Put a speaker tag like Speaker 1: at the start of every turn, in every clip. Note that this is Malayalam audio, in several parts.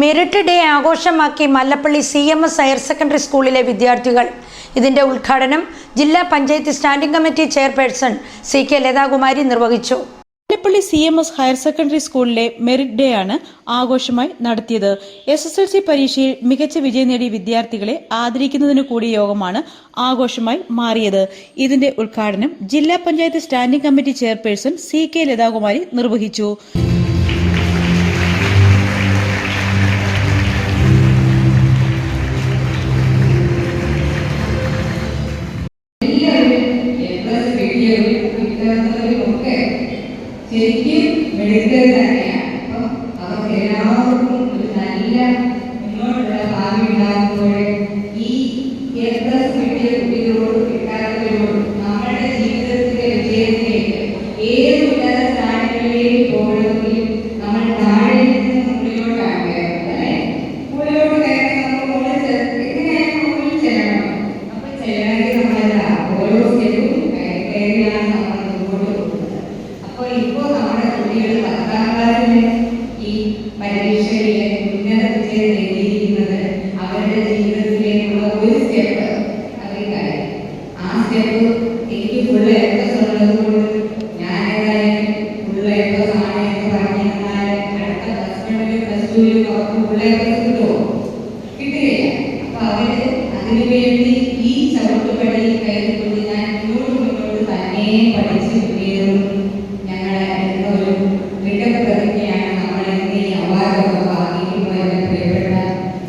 Speaker 1: Merit day ആഘോഷമാക്കി Mallappally C M S higher secondary സ്കൂളിലെ വിദ്യാർത്ഥികൾ. ഇതിന്റെ ഉദ്ഘാടനം ജില്ലാ panchayat standing committee chairperson C K Lathakumari നിർവഹിച്ചു.
Speaker 2: Mallappally C M S higher secondary സ്കൂളിലെ മെറിറ്റ് ഡേ ആണ് ആഘോഷമായി നടത്തിയത്. എസ് എസ് എൽ സി പരീക്ഷയിൽ മികച്ച വിജയം നേടിയ വിദ്യാർത്ഥികളെ ആദരിക്കുന്നതിന് കൂടിയ യോഗമാണ് ആഘോഷമായി മാറിയത്. ഇതിന്റെ ഉദ്ഘാടനം ജില്ലാ panchayat standing committee chairperson C K Lathakumari നിർവഹിച്ചു.
Speaker 3: ശരിക്കും മെഡിക്കൽ തന്നെയാണ് അപ്പം അവർക്ക് എല്ലാവർക്കും ഒരു നല്ല മുന്നോട്ടുള്ള ഭാവി ഉണ്ടാകുമ്പോൾ ഈ എപ്ലസ് ടുവിലും അവർക്ക് എ കിട്ടുമോ കിട്ടുകയില്ല അപ്പൊ അവർ അതിനു വേണ്ടി ഈ ചവിട്ടുപടി കയറിക്കൊണ്ട് ഞാൻ മുന്നോട്ട് മുന്നോട്ട് തന്നെ പഠിച്ചു മുന്നേറും ഞങ്ങളെ എന്നൊരു ദൃഢപ്രതിജ്ഞയാണ് ഇന്ന് ഈ അവാർഡൊക്കെ വാങ്ങിക്കുമ്പോൾ എന്റെ പ്രിയപ്പെട്ട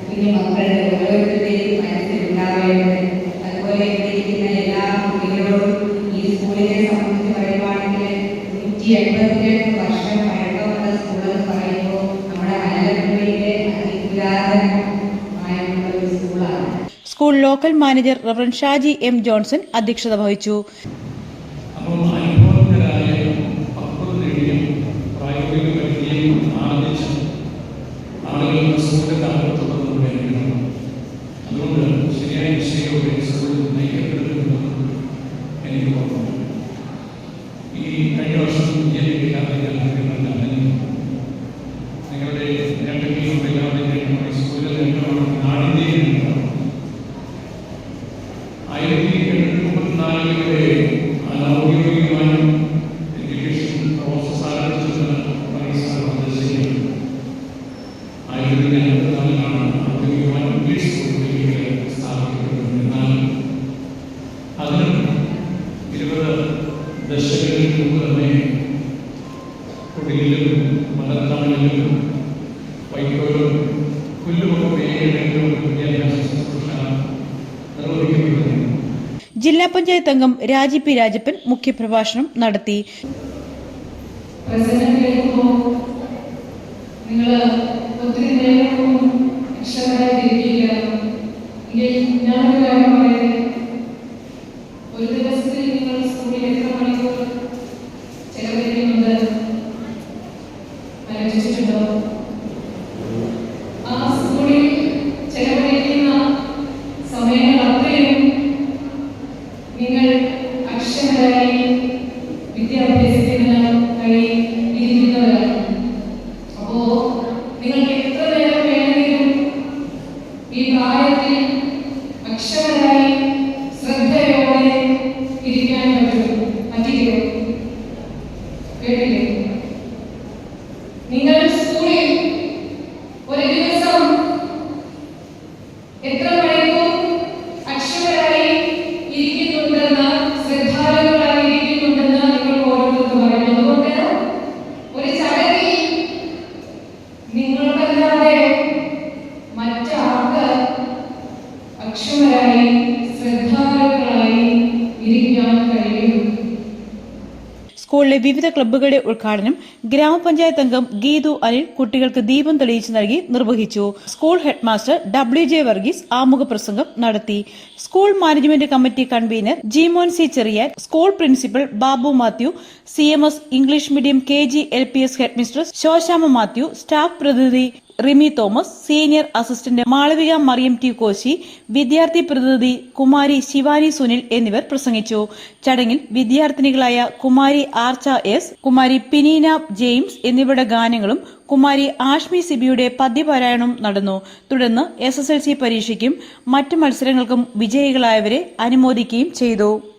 Speaker 3: കുഞ്ഞു മക്കളുടെ ഓരോരുത്തരുടെയും മനസ്സിലുണ്ടാവേണ്ടത് അതുപോലെ ഇവിടെ ഇരിക്കുന്ന എല്ലാ കുട്ടികളോടും ഈ സ്കൂളിനെ സംബന്ധിച്ച് പറയുവാണെങ്കിൽ നൂറ്റി എൺപത്തിരണ്ട്
Speaker 2: school local manager reverend Shaji M Johnson അധ്യക്ഷത വഹിച്ചു.
Speaker 4: അപ്പോൾ കഴിഞ്ഞ വർഷം നേടിയും മലത്താളിലും വൈക്കോലും പുല്ലുമൊക്കെ മേഖലകളിലും വിദ്യാഭ്യാസ ശുശ്രൂഷ നിർവഹിക്കപ്പെടുന്നു
Speaker 2: ജില്ലാ പഞ്ചായത്ത് അംഗം രാജി പി രാജപ്പൻ മുഖ്യപ്രഭാഷണം നടത്തി.
Speaker 5: നിങ്ങൾ ഒത്തിരി ഞാനൊരു കാര്യം പറയട്ടെ?
Speaker 2: സ്കൂളിലെ വിവിധ ക്ലബ്ബുകളുടെ ഉദ്ഘാടനം ഗ്രാമപഞ്ചായത്ത് അംഗം ഗീതു അനിൽ കുട്ടികൾക്ക് ദീപം തെളിയിച്ചു നൽകി നിർവഹിച്ചു. School headmaster W J Varghese ആമുഖ പ്രസംഗം നടത്തി. School management committee convener Jimon C Cherian school principal Babu Mathew C M S English medium K G L P S headmistress Soshama Mathew staff പ്രതിനിധി Rimi Thomas senior assistant Malavika Mariyam T Koshy വിദ്യാർത്ഥി പ്രതിനിധി കുമാരി ശിവാനി സുനിൽ എന്നിവർ പ്രസംഗിച്ചു. ചടങ്ങിൽ വിദ്യാർത്ഥിനികളായ കുമാരി ആർച്ച എസ് കുമാരി പിനീന ജെയിംസ് എന്നിവരുടെ ഗാനങ്ങളും കുമാരി ആഷ്മി സിബിയുടെ പദ്യപാരായണവും നടന്നു. തുടർന്ന് എസ് പരീക്ഷയ്ക്കും മറ്റ് മത്സരങ്ങൾക്കും വിജയികളായവരെ അനുമോദിക്കുകയും ചെയ്തു.